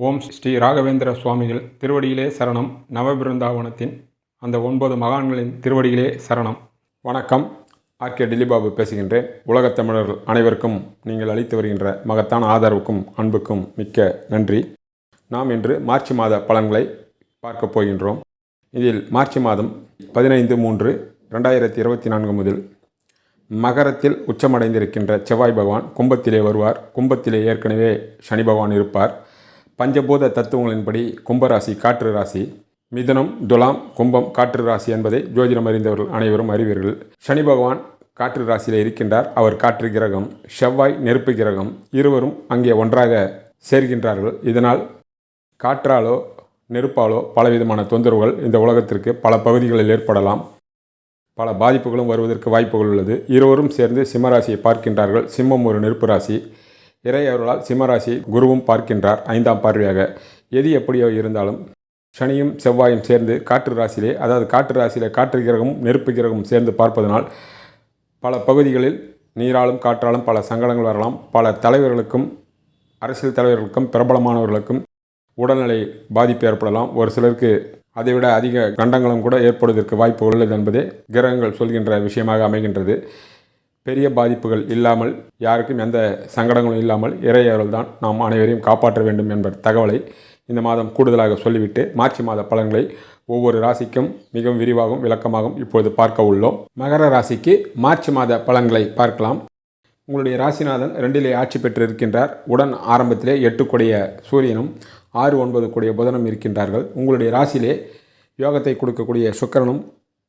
ஓம் ஸ்ரீ ராகவேந்திர சுவாமிகள் திருவடியிலே சரணம். நவபிருந்தாவனத்தின் அந்த ஒன்பது மகான்களின் திருவடியிலே சரணம். வணக்கம். ஆர்கே டில்லிபாபு பேசுகின்றேன். உலகத் தமிழர்கள் அனைவருக்கும் நீங்கள் அளித்து வருகின்ற மகத்தான ஆதரவுக்கும் அன்புக்கும் மிக்க நன்றி. நாம் இன்று மார்ச் மாத பலன்களை பார்க்கப் போகின்றோம். இதில் மார்ச் மாதம் பதினைந்து மூன்று ரெண்டாயிரத்தி இருபத்தி நான்கு முதல் மகரத்தில் உச்சமடைந்திருக்கின்ற செவ்வாய் பகவான் கும்பத்திலே வருவார். கும்பத்திலே ஏற்கனவே சனி பகவான் இருப்பார். பஞ்சபூத தத்துவங்களின்படி கும்பராசி காற்று ராசி. மிதனம் துலாம் கும்பம் காற்று ராசி என்பதை ஜோதிடம் அறிந்தவர்கள் அனைவரும் அறிவீர்கள். சனி பகவான் காற்று ராசியில் இருக்கின்றார். அவர் காற்று கிரகம் செவ்வாய் நெருப்பு கிரகம் இருவரும் அங்கே ஒன்றாக சேர்கின்றார்கள். இதனால் காற்றாலோ நெருப்பாலோ பலவிதமான தொந்தரவுகள் இந்த உலகத்திற்கு பல பகுதிகளில் ஏற்படலாம். பல பாதிப்புகளும் வருவதற்கு வாய்ப்புகள் உள்ளது. இருவரும் சேர்ந்து சிம்மராசியை பார்க்கின்றார்கள். சிம்மம் ஒரு நெருப்பு ராசி. இறை அவர்களால் சிம்மராசி குருவும் பார்க்கின்றார் ஐந்தாம் பார்வையாக. எது எப்படியோ இருந்தாலும் சனியும் செவ்வாயும் சேர்ந்து காற்று ராசியிலே அதாவது காற்று ராசியிலே காற்று கிரகமும் நெருப்பு கிரகமும் சேர்ந்து பார்ப்பதனால் பல பகுதிகளில் நீராலும் காற்றாலும் பல சங்கடங்கள் வரலாம். பல தலைவர்களுக்கும் அரசியல் தலைவர்களுக்கும் பிரபலமானவர்களுக்கும் உடல்நிலை பாதிப்பு ஏற்படலாம். ஒரு சிலருக்கு அதைவிட அதிக கண்டங்களும் கூட ஏற்படுவதற்கு வாய்ப்பு உள்ளது என்பதே கிரகங்கள் சொல்கின்ற விஷயமாக அமைகின்றது. பெரிய பாதிப்புகள் இல்லாமல் யாருக்கும் எந்த சங்கடங்களும் இல்லாமல் இறையவர்கள் தான் நாம் அனைவரையும் காப்பாற்ற வேண்டும் என்ற தகவலை இந்த மாதம் கூடுதலாக சொல்லிவிட்டு மார்ச் மாத பலன்களை ஒவ்வொரு ராசிக்கும் மிகவும் விரிவாகவும் விளக்கமாகவும் இப்பொழுது பார்க்க உள்ளோம். மகர ராசிக்கு மார்ச் மாத பலன்களை பார்க்கலாம். உங்களுடைய ராசிநாதன் ரெண்டிலே ஆட்சி பெற்று இருக்கின்றார் உடன் ஆரம்பத்திலே எட்டு கொடிய சூரியனும் ஆறு ஒன்பது கொடிய புதனும் இருக்கின்றார்கள். உங்களுடைய ராசியிலே யோகத்தை கொடுக்கக்கூடிய சுக்கரனும்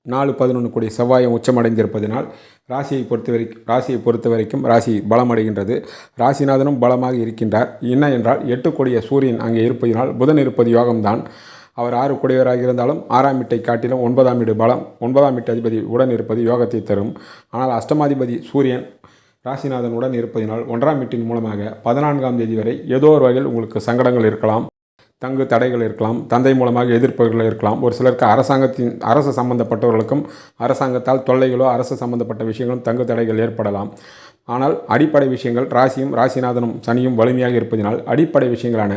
நாலு பதினொன்று கோடி செவ்வாயம் உச்சமடைந்திருப்பதனால் ராசியை பொறுத்த வரைக்கும் ராசியை பொறுத்த வரைக்கும் ராசி பலமடைகின்றது. ராசிநாதனும் பலமாக இருக்கின்றார். என்ன என்றால் எட்டு கோடிய சூரியன் அங்கே இருப்பதினால் புதன் இருப்பது யோகம்தான். அவர் ஆறு கொடியவராக இருந்தாலும் ஆறாம் வீட்டை காட்டிலும் ஒன்பதாம் வீடு பலம் ஒன்பதாம் வீட்டு அதிபதி உடன் இருப்பது யோகத்தை தரும். ஆனால் அஷ்டமாதிபதி சூரியன் ராசிநாதன் உடன் இருப்பதினால் ஒன்றாம் வீட்டின் மூலமாக பதினான்காம் தேதி வரை ஏதோ ஒரு வகையில் உங்களுக்கு சங்கடங்கள் இருக்கலாம். தங்கு தடைகள் இருக்கலாம் தந்தை மூலமாக எதிர்ப்புகள் இருக்கலாம். ஒரு சிலருக்கு அரசாங்கத்தின் அரசு சம்பந்தப்பட்டவர்களுக்கும் அரசாங்கத்தால் தொல்லைகளோ அரசு சம்பந்தப்பட்ட விஷயங்களும் தங்கு தடைகள் ஏற்படலாம். ஆனால் அடிப்படை விஷயங்கள் ராசியும் ராசிநாதனும் சனியும் வலிமையாக இருப்பதினால் அடிப்படை விஷயங்களான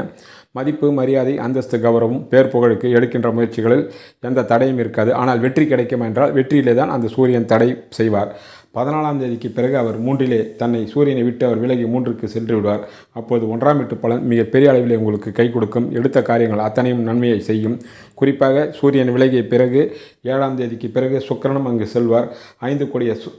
மதிப்பு மரியாதை அந்தஸ்து கௌரவம் பேர் புகழுக்கு எடுக்கின்ற முயற்சிகளில் எந்த தடையும் இருக்காது. ஆனால் வெற்றி கிடைக்கும் என்றால் வெற்றியிலே தான் அந்த சூரியன் தடை செய்வார். பதினாலாம் தேதிக்கு பிறகு அவர் மூன்றிலே தன்னை சூரியனை விட்டு அவர் விலகி மூன்றுக்கு சென்று விடுவார். அப்போது ஒன்றாம் வீட்டு பலன் மிக பெரிய அளவிலே உங்களுக்கு கை கொடுக்கும். எடுத்த காரியங்கள் அத்தனையும் நன்மையை செய்யும். குறிப்பாக சூரியன் விலகிய பிறகு ஏழாம் தேதிக்கு பிறகு சுக்கிரனும் அங்கு செல்வார். ஐந்து கோடிய சு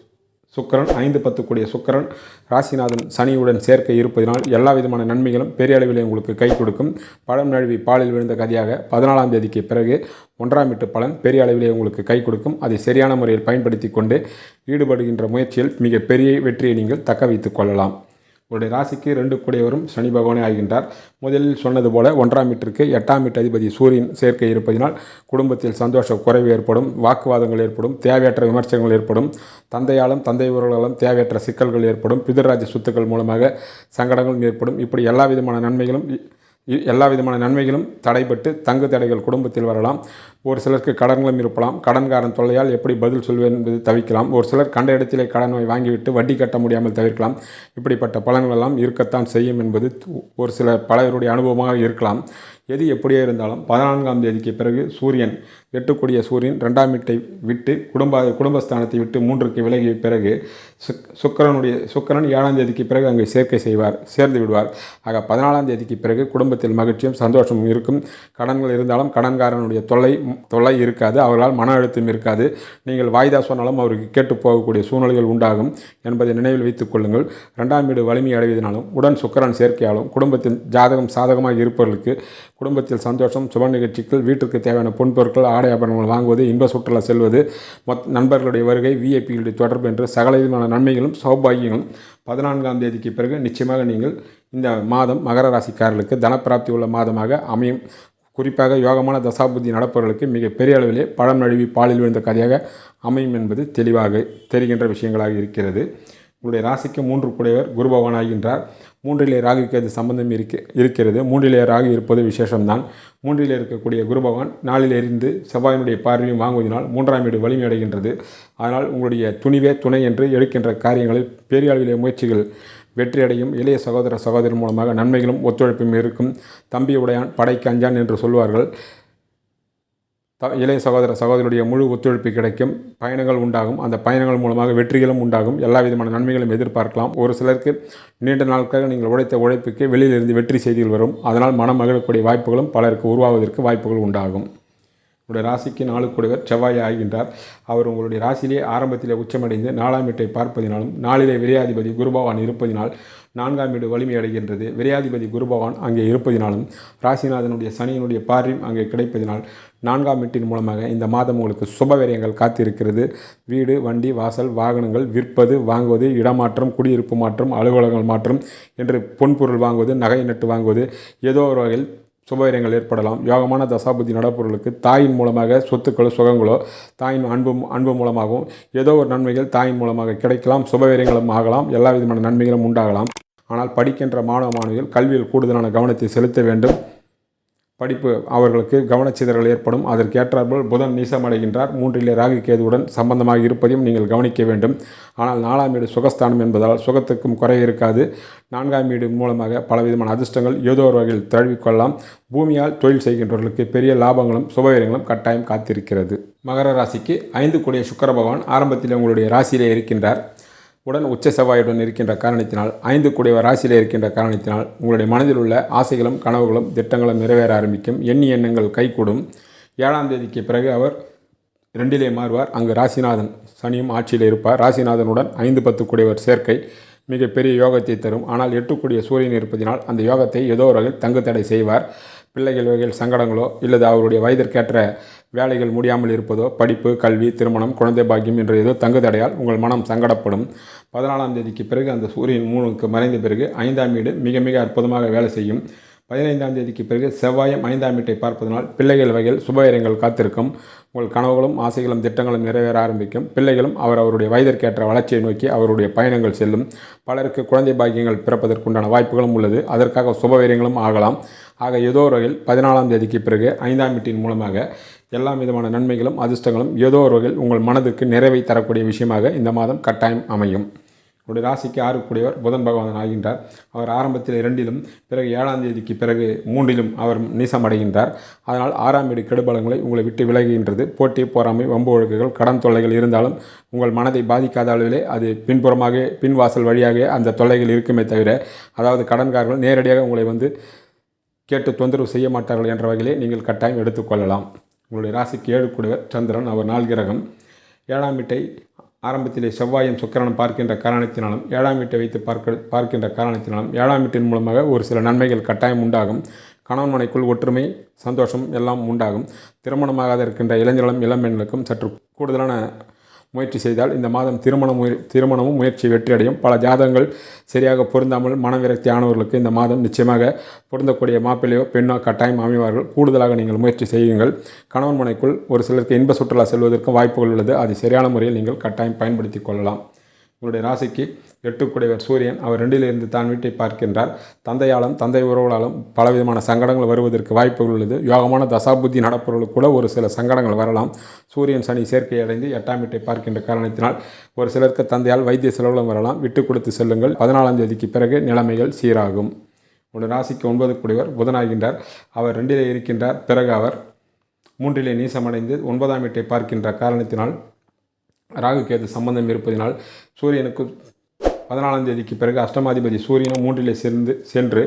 சுக்கரன் ஐந்து பத்து கூடிய சுக்கரன் ராசிநாதன் சனியுடன் சேர்க்க இருப்பதனால் எல்லா விதமான நன்மைகளும் பெரிய அளவில் உங்களுக்கு கை கொடுக்கும். பழம் நழுவி பாலில் விழுந்த கதியாக பதினாலாம் தேதிக்கு பிறகு ஒன்றாம் வீட்டு பலன் பெரிய அளவிலே உங்களுக்கு கை கொடுக்கும். அதை சரியான முறையில் பயன்படுத்தி கொண்டு ஈடுபடுகின்ற முயற்சியில் மிக பெரிய வெற்றியை நீங்கள் தக்க வைத்துக் கொள்ளலாம். உங்களுடைய ராசிக்கு ரெண்டு கூடியவரும் சனி பகவானே ஆகின்றார். முதலில் சொன்னது போல ஒன்றாம் வீட்டிற்கு எட்டாம் வீட்டு அதிபதி சூரியன் சேர்க்கை இருப்பதினால் குடும்பத்தில் சந்தோஷ குறைவு ஏற்படும் வாக்குவாதங்கள் ஏற்படும் தேவையற்ற விமர்சனங்கள் ஏற்படும் தந்தையாலும் தந்தை உறவுகளாலும் தேவையற்ற சிக்கல்கள் ஏற்படும் பிதராஜ்ய சொத்துக்கள் மூலமாக சங்கடங்களும் ஏற்படும். இப்படி எல்லா விதமான நன்மைகளும் எல்லா விதமான நன்மைகளும் தடைபட்டு தங்கு தடைகள் குடும்பத்தில் வரலாம். ஒரு சிலருக்கு கடன்களும் இருப்பலாம். கடன்காரன் தொல்லையால் எப்படி பதில் சொல்வேன் என்பது தவிக்கலாம். ஒரு சிலர் கண்ட இடத்திலே கடனை வாங்கிவிட்டு வட்டி கட்ட முடியாமல் தவிர்க்கலாம். இப்படிப்பட்ட பலன்கள் எல்லாம் இருக்கத்தான் செய்யும் என்பது ஒரு சில பலருடைய அனுபவமாக இருக்கலாம். எது எப்படியே இருந்தாலும் பதினான்காம் தேதிக்கு பிறகு சூரியன் எட்டுக்கூடிய சூரியன் ரெண்டாம் வீட்டை விட்டு குடும்ப குடும்பஸ்தானத்தை விட்டு மூன்றுக்கு விலகிய பிறகு சுக் சுக்கரனுடைய சுக்கரன் ஏழாம் தேதிக்கு பிறகு அங்கே சேர்க்கை செய்வார் சேர்ந்து விடுவார். ஆக பதினாலாம் தேதிக்கு பிறகு குடும்பத்தில் மகிழ்ச்சியும் சந்தோஷமும் இருக்கும். கடன்கள் இருந்தாலும் கடன்காரனுடைய தொல்லை தொல்லை இருக்காது அவர்களால் மன அழுத்தம் இருக்காது. நீங்கள் வாய்தா சொன்னாலும் அவருக்கு கேட்டு போகக்கூடிய சூழ்நிலைகள் உண்டாகும் என்பதை நினைவில் வைத்துக் கொள்ளுங்கள். ரெண்டாம் வீடு வலிமை அடைவதனாலும் உடன் சுக்கரன் சேர்க்கையாலும் குடும்பத்தின் ஜாதகம் சாதகமாக இருப்பவர்களுக்கு குடும்பத்தில் சந்தோஷம் சுப நிகழ்ச்சிகள் வீட்டிற்கு தேவையான பொன்பொருட்கள் ஆடை ஆபரணங்கள் வாங்குவது இன்ப சுற்றுலா செல்வது மொத் நண்பர்களுடைய வருகை விஐபிகளுடைய தொடர்பு என்று சகல விதமான நன்மைகளும் சௌபாகியங்களும் பதினான்காம் தேதிக்கு பிறகு நிச்சயமாக நீங்கள் இந்த மாதம் மகர ராசிக்காரர்களுக்கு தனப்பிராப்தி உள்ள மாதமாக அமையும். குறிப்பாக யோகமான தசாபுத்தி நடப்பவர்களுக்கு மிக பெரிய அளவிலே பழம் நழுவி பாலில் விழுந்த கதையாக அமையும் என்பது தெளிவாக தெரிகின்ற விஷயங்களாக இருக்கிறது. உங்களுடைய ராசிக்கு மூன்று புடையவர் குரு பகவான் ஆகின்றார். மூன்றிலே ராகுக்கு அது சம்பந்தம் இருக்க இருக்கிறது. மூன்றிலே ராகு இருப்பது விசேஷம்தான். மூன்றிலே இருக்கக்கூடிய குரு பகவான் நாளில் எரிந்து செவ்வாயினுடைய பார்வையும் வாங்குவதனால் மூன்றாம் வீடு வலிமை அடைகின்றது. அதனால் உங்களுடைய துணிவே துணை என்று எடுக்கின்ற காரியங்களில் பெரிய அளவிலே முயற்சிகள் வெற்றியடையும் இளைய சகோதர சகோதரி மூலமாக நன்மைகளும் ஒத்துழைப்பும் இருக்கும். தம்பி உடையான் படைக்கு அஞ்சான் என்று சொல்வார்கள். இளைய சகோதர சகோதரியுடைய முழு ஒத்துழைப்பு கிடைக்கும். பயணங்கள் உண்டாகும். அந்த பயணங்கள் மூலமாக வெற்றிகளும் உண்டாகும். எல்லா விதமான நன்மைகளும் எதிர்பார்க்கலாம். ஒரு சிலருக்கு நீண்ட நாட்களாக நீங்கள் உழைத்த உழைப்புக்கு வெளியிலிருந்து வெற்றி செய்திகள் வரும். அதனால் மனம் மகிழக்கூடிய வாய்ப்புகளும் பலருக்கு உருவாவதற்கு வாய்ப்புகள் உண்டாகும். உங்களுடைய ராசிக்கு நாளுக்குடையவர் செவ்வாய் ஆகின்றார் அவர் உங்களுடைய ராசியிலே ஆரம்பத்திலே உச்சமடைந்து நாலாம் வீட்டை பார்ப்பதினாலும் நாளிலே விரையாதிபதி குருபவான் இருப்பதினால் நான்காம் வீடு வலிமை அடைகின்றது. விரையாதிபதி குருபவான் அங்கே இருப்பதினாலும் ராசிநாதனுடைய சனியினுடைய பார்வையும் அங்கே கிடைப்பதினால் நான்காம் வீட்டின் மூலமாக இந்த மாதம் உங்களுக்கு சுபவிரயங்கள் காத்திருக்கிறது. வீடு வண்டி வாசல் வாகனங்கள் விற்பது வாங்குவது இடமாற்றம் குடியிருப்பு மாற்றம் அலுவலகங்கள் மாற்றம் என்று பொன்பொருள் வாங்குவது நகை நட்டு வாங்குவது ஏதோ ஒரு வகையில் சுபவீரங்கள் ஏற்படலாம். யோகமான தசாபுத்தி நடப்பவர்களுக்கு தாயின் மூலமாக சொத்துக்களோ சுகங்களோ தாயின் அன்பு அன்பு மூலமாகவும் ஏதோ ஒரு நன்மைகள் தாயின் மூலமாக கிடைக்கலாம் சுபவீரங்களும் ஆகலாம் எல்லா விதமான நன்மைகளும் உண்டாகலாம். ஆனால் படிக்கின்ற மாணவ மாணவிகள் கல்வியில் கூடுதலான கவனத்தை செலுத்த வேண்டும். படிப்பு அவர்களுக்கு கவனச்சிதறல் ஏற்படும். அதற்கேற்றாற்போல் புதன் நீசமடைகின்றார். மூன்றிலே ராகு கேதுவுடன் சம்பந்தமாக இருப்பதையும் நீங்கள் கவனிக்க வேண்டும். ஆனால் நாலாம் வீடு சுகஸ்தானம் என்பதால் சுகத்துக்கும் குறை இருக்காது. நான்காம் வீடு மூலமாக பலவிதமான அதிர்ஷ்டங்கள் ஏதோ ஒரு வகையில் தழுவிக்கொள்ளலாம். பூமியால் தொழில் செய்கின்றவர்களுக்கு பெரிய லாபங்களும் சுபவீரங்களும் கட்டாயம் காத்திருக்கிறது. மகர ராசிக்கு ஐந்து கூடிய சுக்கர பகவான் ஆரம்பத்தில் உங்களுடைய ராசியிலே இருக்கின்றார். உடன் உச்ச செவ்வாயுடன் இருக்கின்ற காரணத்தினால் ஐந்து கூடிய ராசியிலே இருக்கின்ற காரணத்தினால் உங்களுடைய மனதில் உள்ள ஆசைகளும் கனவுகளும் திட்டங்களும் நிறைவேற ஆரம்பிக்கும். எண்ணி எண்ணங்கள் கைகூடும். ஏழாம் தேதிக்கு பிறகு அவர் ரெண்டிலே மாறுவார். அங்கு ராசிநாதன் சனியும் ஆட்சியில் இருப்பார். ராசிநாதனுடன் ஐந்து பத்து கூடியவர் சேர்க்கை மிகப்பெரிய யோகத்தை தரும். ஆனால் எட்டுக்கூடிய சூரியன் இருப்பதினால் அந்த யோகத்தை ஏதோ ஒரு தங்கு தடை செய்வார். பிள்ளைகள் வகையில் சங்கடங்களோ இல்லது அவருடைய வயதிற்கேற்ற வேலைகள் முடியாமல் இருப்பதோ படிப்பு கல்வி திருமணம் குழந்தை பாக்கியம் என்ற ஏதோ தங்குதடையால் உங்கள் மனம் சங்கடப்படும். பதினாலாம் தேதிக்கு பிறகு அந்த சூரியன் மூணுக்கு மறைந்த பிறகு ஐந்தாம் வீடு மிக மிக அற்புதமாக வேலை செய்யும். பதினைந்தாம் தேதிக்கு பிறகு செவ்வாயம் ஐந்தாம் வீட்டை பார்ப்பதனால் பிள்ளைகள் வகையில் சுபகாரியங்கள் காத்திருக்கும். உங்கள் கனவுகளும் ஆசைகளும் திட்டங்களும் நிறைவேற ஆரம்பிக்கும். பிள்ளைகளும் அவர் அவருடைய வயதிற்கேற்ற வளர்ச்சியை நோக்கி அவருடைய பயணங்கள் செல்லும். பலருக்கு குழந்தை பாக்கியங்கள் பிறப்பதற்குண்டான வாய்ப்புகளும் உள்ளது. அதற்காக சுபவீரியங்களும் ஆகலாம். ஆக ஏதோ ஒரு வகையில் பதினாலாம் தேதிக்கு பிறகு ஐந்தாம் வீட்டின் மூலமாக எல்லா விதமான நன்மைகளும் அதிர்ஷ்டங்களும் ஏதோ ஒரு வகையில் உங்கள் மனதுக்கு நிறைவை தரக்கூடிய விஷயமாக இந்த மாதம் கட்டாயம் அமையும். உங்களுடைய ராசிக்கு ஆறுக்கூடியவர் புதன் பகவான் ஆகின்றார். அவர் ஆரம்பத்தில் இரண்டிலும் பிறகு ஏழாம் தேதிக்கு பிறகு மூன்றிலும் அவர் நீசமடைகின்றார் அதனால் ஆறாம் வீடு கெடுபலங்களை உங்களை விட்டு விலகுகின்றது. போட்டி போராமை வம்பு வழக்குகள் கடன் தொல்லைகள் இருந்தாலும் உங்கள் மனதை பாதிக்காத அளவிலே அது பின்புறமாக பின்வாசல் வழியாக அந்த தொல்லைகள் இருக்குமே தவிர அதாவது கடன்காரர்கள் நேரடியாக உங்களை வந்து கேட்டு தொந்தரவு செய்ய மாட்டார்கள் என்ற வகையிலே நீங்கள் கட்டாயம் எடுத்துக்கொள்ளலாம் உங்களுடைய ராசிக்கு ஏழு கூட சந்திரன் அவர் நாள் கிரகம். ஏழாம் வீட்டை ஆரம்பத்திலே செவ்வாயும் சுக்கிரனும் பார்க்கின்ற காரணத்தினாலும் ஏழாம் வீட்டை வைத்து பார்க்க பார்க்கின்ற காரணத்தினாலும் ஏழாம் வீட்டின் மூலமாக ஒரு சில நன்மைகள் கட்டாயம் உண்டாகும். கணவன் மனைக்குள் ஒற்றுமை சந்தோஷம் எல்லாம் உண்டாகும். திருமணமாகாத இருக்கின்ற இளைஞர்களும் இளம்பெண்களுக்கும் சற்று கூடுதலான முயற்சி செய்தால் இந்த மாதம் திருமண முய திருமணமும் முயற்சி வெற்றியடையும். பல ஜாதகங்கள் சரியாக பொருந்தாமல் மனவிரக்தி ஆனவர்களுக்கு இந்த மாதம் நிச்சயமாக பொருந்தக்கூடிய மாப்பிள்ளையோ பெண்ணோ கட்டாயம் அமைவார்கள். கூடுதலாக நீங்கள் முயற்சி செய்யுங்கள். கணவன் மனைக்குள் ஒரு சிலருக்கு இன்ப சுற்றுலா செல்வதற்கும் வாய்ப்புகள் உள்ளது. அதை சரியான முறையில் நீங்கள் கட்டாயம் பயன்படுத்தி கொள்ளலாம். உங்களுடைய ராசிக்கு எட்டுக்குடையவர் சூரியன். அவர் ரெண்டிலிருந்து தான் வீட்டை பார்க்கின்றார். தந்தையாலும் தந்தை உறவுகளாலும் பலவிதமான சங்கடங்கள் வருவதற்கு வாய்ப்புகள் உள்ளது. யோகமான தசாபுத்தி நடப்பவர்களுக்கு கூட ஒரு சில சங்கடங்கள் வரலாம். சூரியன் சனி சேர்க்கை அடைந்து எட்டாம் வீட்டை பார்க்கின்ற காரணத்தினால் ஒரு சிலருக்கு தந்தையால் வைத்திய செலவுகளும் வரலாம். விட்டு கொடுத்து செல்லுங்கள். பதினாலாம் தேதிக்கு பிறகு நிலைமைகள் சீராகும். ஒரு ராசிக்கு ஒன்பது கூடியவர் புதனாகின்றார். அவர் ரெண்டிலே இருக்கின்றார். பிறகு அவர் மூன்றிலே நீசமடைந்து ஒன்பதாம் வீட்டை பார்க்கின்ற காரணத்தினால் ராகு கேது சம்பந்தம் இருப்பதினால் சூரியனுக்கு பதினாலாம் தேதிக்கு பிறகு அஷ்டமாதிபதி சூரியனும் மூன்றிலே சேர்ந்து சென்று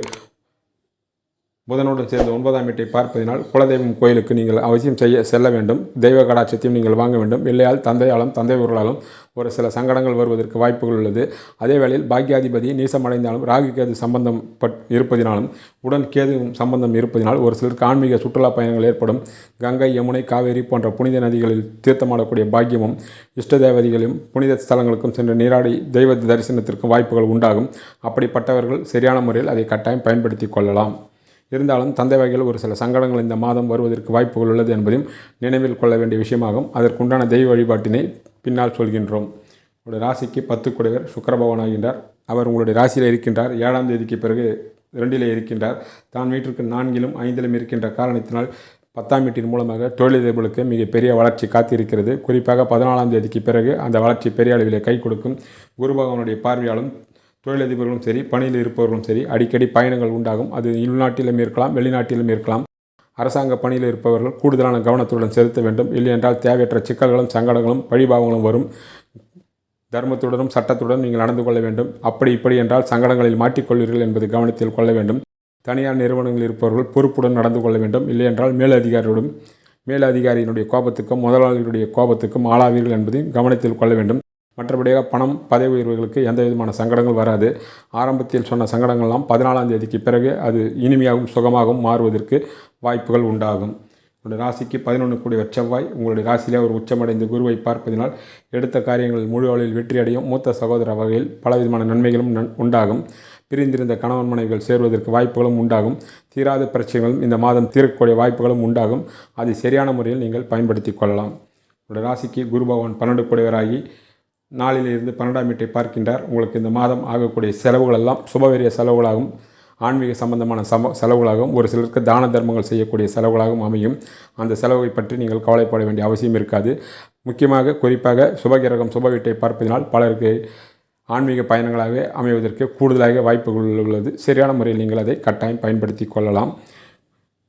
புதனுடன் சேர்ந்து ஒன்பதாம் வீட்டை பார்ப்பதினால் குலதெய்வம் கோயிலுக்கு நீங்கள் அவசியம் செய்ய செல்ல வேண்டும். தெய்வ கடாட்சத்தையும் நீங்கள் வாங்க வேண்டும். இல்லையால் தந்தையாலும் தந்தையவர்களாலும் ஒரு சில சங்கடங்கள் வருவதற்கு வாய்ப்புகள் உள்ளது. அதே வேளையில் பாக்யாதிபதி நீசமடைந்தாலும் ராகு கேது சம்பந்தம் பட் இருப்பதினாலும் உடன் கேது சம்பந்தம் இருப்பதினால் ஒரு சிலருக்கு ஆன்மீக சுற்றுலா பயணங்கள் ஏற்படும். கங்கை யமுனை காவேரி போன்ற புனித நதிகளில் தீர்த்தமாடக்கூடிய பாக்கியமும் இஷ்ட தேவதைகளையும் புனித ஸ்தலங்களுக்கும் சென்று நீராடி தெய்வ தரிசனத்திற்கும் வாய்ப்புகள் உண்டாகும். அப்படிப்பட்டவர்கள் சரியான முறையில் அதை கட்டாயம் பயன்படுத்தி கொள்ளலாம். இருந்தாலும் தந்தை வகையில் ஒரு சில சங்கடங்கள் இந்த மாதம் வருவதற்கு வாய்ப்புகள் உள்ளது என்பதையும் நினைவில் கொள்ள வேண்டிய விஷயமாகும். அதற்குண்டான தெய்வ வழிபாட்டினை பின்னால் சொல்கின்றோம். உங்களுடைய ராசிக்கு பத்து குடைவர் சுக்கரபவன் ஆகின்றார். அவர் உங்களுடைய ராசியில் இருக்கின்றார். ஏழாம் தேதிக்கு பிறகு இரண்டிலே இருக்கின்றார். தான் வீட்டிற்கு நான்கிலும் ஐந்திலும் இருக்கின்ற காரணத்தினால் பத்தாம் வீட்டின் மூலமாக தொழிலதிபர்களுக்கு மிகப்பெரிய வளர்ச்சி காத்திருக்கிறது. குறிப்பாக பதினாலாம் தேதிக்கு பிறகு அந்த வளர்ச்சி பெரிய அளவிலே கை கொடுக்கும். குரு பகவானுடைய பார்வையாலும் தொழிலதிபர்களும் சரி பணியில் இருப்பவர்களும் சரி அடிக்கடி பயணங்கள் உண்டாகும். அது உள்நாட்டிலும் இருக்கலாம் வெளிநாட்டிலும் இருக்கலாம். அரசாங்க பணியில் இருப்பவர்கள் கூடுதலான கவனத்துடன் செலுத்த வேண்டும். இல்லையென்றால் தேவையற்ற சிக்கல்களும் சங்கடங்களும் பழிபாவங்களும் வரும். தர்மத்துடனும் சட்டத்துடன் நீங்கள் நடந்து கொள்ள வேண்டும். அப்படி இப்படி என்றால் சங்கடங்களில் மாட்டிக்கொள்வீர்கள் என்பது கவனத்தில் கொள்ள வேண்டும். தனியார் நிறுவனங்களில் இருப்பவர்கள் பொறுப்புடன் நடந்து கொள்ள வேண்டும். இல்லையென்றால் மேலதிகாரியுடன் மேலதிகாரியினுடைய கோபத்துக்கும் முதலாளிகளுடைய கோபத்துக்கும் ஆளாவீர்கள் என்பதையும் கவனத்தில் கொள்ள வேண்டும். மற்றபடியாக பணம் பதவி உயர்வுகளுக்கு எந்த விதமான சங்கடங்கள் வராது. ஆரம்பத்தில் சொன்ன சங்கடங்கள்லாம் பதினாலாம் தேதிக்கு பிறகு அது இனிமையாகவும் சுகமாகவும் மாறுவதற்கு வாய்ப்புகள் உண்டாகும். உங்களுடைய ராசிக்கு பதினொன்று கூடிய செவ்வாய் உங்களுடைய ராசியிலே ஒரு உச்சமடைந்த குருவை பார்ப்பதினால் எடுத்த காரியங்களில் முழு அளவில் வெற்றியடையும். மூத்த சகோதர வகையில் பலவிதமான நன்மைகளும் நன் உண்டாகும். பிரிந்திருந்த கணவன் மனைவிகள் சேருவதற்கு வாய்ப்புகளும் உண்டாகும். தீராத பிரச்சனைகளும் இந்த மாதம் தீர்க்கக்கூடிய வாய்ப்புகளும் உண்டாகும். அதை சரியான முறையில் நீங்கள் பயன்படுத்தி கொள்ளலாம். உங்களுடைய ராசிக்கு குரு பகவான் பன்னெண்டு கூடியவராகி நாளிலிருந்து பன்னெண்டாம் வீட்டை பார்க்கின்றார். உங்களுக்கு இந்த மாதம் ஆகக்கூடிய செலவுகளெல்லாம் சுபவெரிய செலவுகளாகும் ஆன்மீக சம்பந்தமான சம செலவுகளாகவும் ஒரு சிலருக்கு தான தர்மங்கள் செய்யக்கூடிய செலவுகளாகவும் அமையும். அந்த செலவை பற்றி நீங்கள் கவலைப்பட வேண்டிய அவசியம் இருக்காது. முக்கியமாக குறிப்பாக சுபகிரகம் சுப வீட்டை பார்ப்பதனால் பலருக்கு ஆன்மீக பயணங்களாகவே அமைவதற்கு கூடுதலாக வாய்ப்புகள் உள்ளது. சரியான முறையில் நீங்கள் அதை கட்டாயம் பயன்படுத்தி கொள்ளலாம்.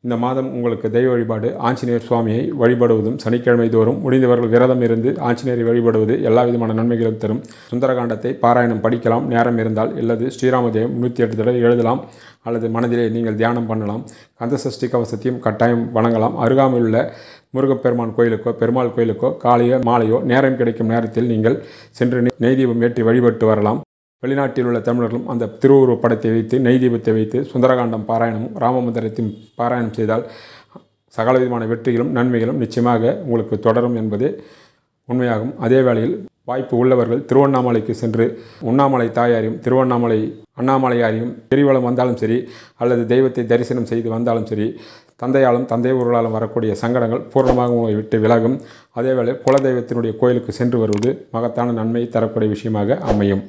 இந்த மாதம் உங்களுக்கு தெய்வ வழிபாடு ஆஞ்சநேயர் சுவாமியை வழிபடுவதும் சனிக்கிழமை தோறும் முடிந்தவர்கள் விரதம் இருந்து ஆஞ்சநேயரை வழிபடுவது எல்லா விதமான நன்மைகளும் தரும். சுந்தரகாண்டத்தை பாராயணம் படிக்கலாம். நேரம் இருந்தால் அல்லது ஸ்ரீராமதேவம் நூற்றி எட்டு தடவை எழுதலாம். அல்லது மனதிலே நீங்கள் தியானம் பண்ணலாம். கந்த சஷ்டி கவசத்தையும் கட்டாயம் வணங்கலாம். அருகாமையில் உள்ள முருகப்பெருமான் கோயிலுக்கோ பெருமாள் கோயிலுக்கோ காலையோ மாலையோ நேரம் கிடைக்கும் நேரத்தில் நீங்கள் சென்று நெய் தீபம் ஏற்றி வழிபட்டு வரலாம். வெளிநாட்டில் உள்ள தமிழர்களும் அந்த திருவுருவ படத்தை வைத்து நெய் தீபத்தை வைத்து சுந்தரகாண்டம் பாராயணமும் ராமமந்திரத்தின் பாராயணம் செய்தால் சகலவிதமான வெற்றிகளும் நன்மைகளும் நிச்சயமாக உங்களுக்கு தொடரும் என்பது உண்மையாகும். அதே வேளையில் வாய்ப்பு உள்ளவர்கள் திருவண்ணாமலைக்கு சென்று உண்ணாமலை தாயாரையும் திருவண்ணாமலை அண்ணாமலையாரையும் கிரிவலம் வந்தாலும் சரி அல்லது தெய்வத்தை தரிசனம் செய்து வந்தாலும் சரி தந்தையாலும் தந்தை ஊர்களாலும் வரக்கூடிய சங்கடங்கள் பூர்ணமாக உங்களை விட்டு விலகும். அதேவேளை குலதெய்வத்தினுடைய கோயிலுக்கு சென்று வருவது மகத்தான நன்மை தரக்கூடிய விஷயமாக அமையும்.